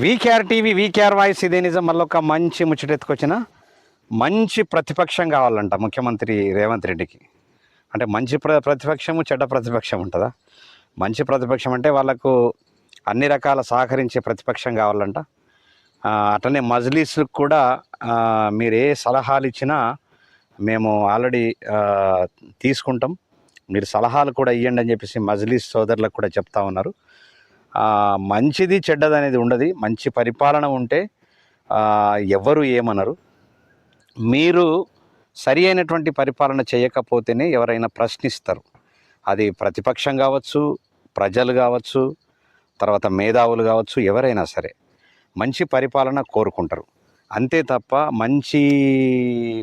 VKR TV VKR voice ఇదే నిజం. మళ్ళీ ఒక మంచి ముచ్చటెత్తుకొచ్చిన మంచి ప్రతిపక్షం కావాలంట ముఖ్యమంత్రి రేవంత్ రెడ్డికి. అంటే మంచి ప్ర ప్రతిపక్షము చెడ్డ ప్రతిపక్షం ఉంటుందా? మంచి ప్రతిపక్షం అంటే వాళ్ళకు అన్ని రకాల సహకరించే ప్రతిపక్షం కావాలంట. అట్లనే మజ్లీస్లకు కూడా మీరు ఏ సలహాలు ఇచ్చినా మేము ఆల్రెడీ తీసుకుంటాం. మీరు సలహాలు కూడా ఇవ్వండి అని చెప్పేసి మజ్లీస్ సోదరులకు కూడా చెప్తా ఉన్నారు. మంచిది చెడ్డది అనేది ఉండదు. మంచి పరిపాలన ఉంటే ఎవరు ఏమనరు. మీరు సరి అయినటువంటి పరిపాలన చేయకపోతేనే ఎవరైనా ప్రశ్నిస్తారు. అది ప్రతిపక్షం కావచ్చు ప్రజలు కావచ్చు తర్వాత మేధావులు కావచ్చు ఎవరైనా సరే మంచి పరిపాలన కోరుకుంటారు. అంతే తప్ప మంచి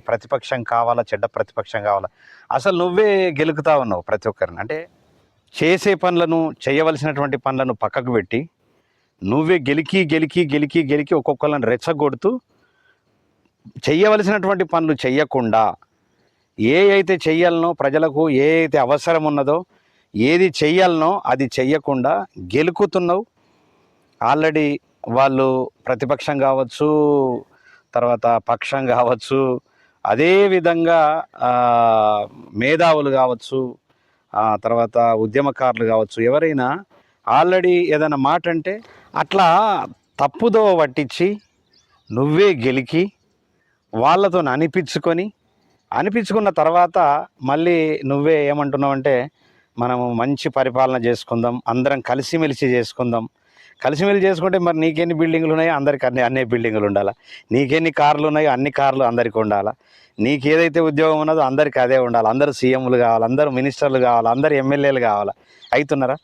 ప్రతిపక్షం కావాలా చెడ్డ ప్రతిపక్షం కావాలా? అసలు నువ్వే గెలుకుతా ఉన్నావు ప్రతి ఒక్కరిని. అంటే చేసే పనులను చేయవలసినటువంటి పనులను పక్కకు పెట్టి నువ్వే గెలికి గెలికి గెలికి గెలికి ఒక్కొక్కరిని రెచ్చగొడుతూ చేయవలసినటువంటి పనులు చేయకుండా ఏ అయితే చెయ్యాలనో ప్రజలకు ఏ అయితే అవసరం ఉన్నదో ఏది చెయ్యాలనో అది చెయ్యకుండా గెలుకుతున్నావు. ఆల్రెడీ వాళ్ళు ప్రతిపక్షం కావచ్చు తర్వాత పక్షం కావచ్చు అదే విధంగా మేధావులు కావచ్చు తర్వాత ఉద్యమకారులు కావచ్చు ఎవరైనా ఆల్రెడీ ఏదైనా మాట అంటే అట్లా తప్పుదో పట్టించి నువ్వే గెలికి వాళ్ళతో అనిపించుకొని అనిపించుకున్న తర్వాత మళ్ళీ నువ్వే ఏమంటున్నావు అంటే మనము మంచి పరిపాలన చేసుకుందాం అందరం కలిసిమెలిసి చేసుకుందాం కలిసిమెలిసి చేసుకుంటే మరి నీకెన్ని బిల్డింగ్లు ఉన్నాయో అందరికి అన్ని అన్ని బిల్డింగ్లు ఉండాలా? నీకెన్ని కార్లు ఉన్నాయో అన్ని కార్లు అందరికి ఉండాలా? నీకు ఏదైతే ఉద్యోగం ఉన్నదో అందరికి అదే ఉండాలి? అందరూ సీఎంలు కావాలి? అందరూ మినిస్టర్లు కావాలి? అందరు ఎమ్మెల్యేలు కావాలి? అవుతున్నారా?